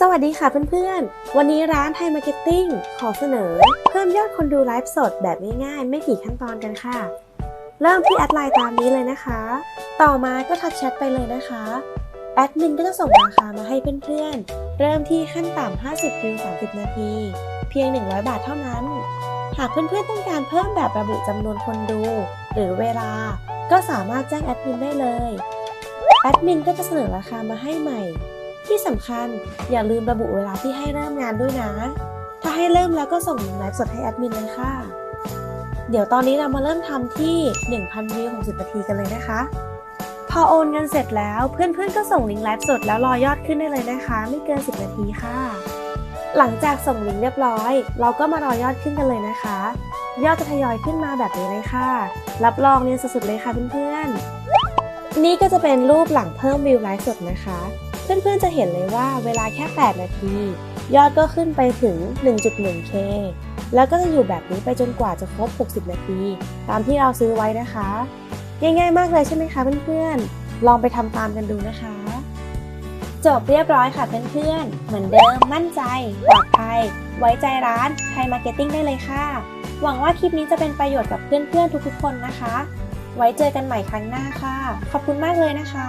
สวัสดีค่ะเพื่อนๆ วันนี้ร้านไทยมาร์เก็ตติ้งขอเสนอ เพิ่มยอดคนดูไลฟ์สดแบบง่ายๆ ไม่กี่ขั้นตอนกันค่ะ เริ่มที่แอดไลน์ตามนี้เลยนะคะ ต่อมาก็ทักแชทไปเลยนะคะ แอดมินก็จะส่งราคามาให้เพื่อนๆ เริ่มที่ขั้นต่ำ 50วิว30 นาที เพียง 100 บาทเท่านั้น หากเพื่อนๆ ต้องการเพิ่มแบบระบุจำนวนคนดู หรือเวลา ก็สามารถแจ้งแอดมินได้เลย แอดมินก็จะเสนอราคามาให้ใหม่ ที่สำคัญอย่าลืมระบุเวลาที่ให้เริ่มงานด้วยนะ ถ้าให้เริ่มแล้วก็ส่งลิงก์ไลฟ์สดให้แอดมินเลยค่ะ เดี๋ยวตอนนี้เรามาเริ่มทำที่ 1,000วิว60นาทีกันเลยนะคะ พอโอนเงินเสร็จแล้วเพื่อนๆก็ส่งลิงก์ไลฟ์สดแล้วรอยอดขึ้นได้เลยนะคะ ไม่เกิน 10 นาทีค่ะ หลังจากส่งลิงก์เรียบร้อย เราก็มารอยอดขึ้นกันเลยนะคะ ยอดจะทยอยขึ้นมาแบบนี้เลยค่ะ รับรองเนียนสุดๆเลยค่ะเพื่อนๆนี่ก็จะเป็นรูปหลังเพิ่มวิวไลฟ์สดนะคะ เพื่อนๆจะเห็นเลยว่าเวลาแค่ 8 นาที ยอดก็ขึ้นไปถึง 1.1k แล้วก็จะอยู่แบบนี้ไปจนกว่าจะครบ 60 นาที ตามที่เราซื้อไว้นะคะ ง่ายๆมากเลยใช่ไหมคะเพื่อนๆ ลองไปทำตามกันดูนะคะ จบเรียบร้อยค่ะเพื่อนๆ เหมือนเดิมมั่นใจปลอดภัย ไว้ใจร้านไทยมาร์เก็ตติ้งได้เลยค่ะ หวังว่าคลิปนี้จะเป็นประโยชน์กับเพื่อนๆทุกๆคนนะคะ ไว้เจอกันใหม่ครั้งหน้าค่ะ ขอบคุณมากเลยนะคะ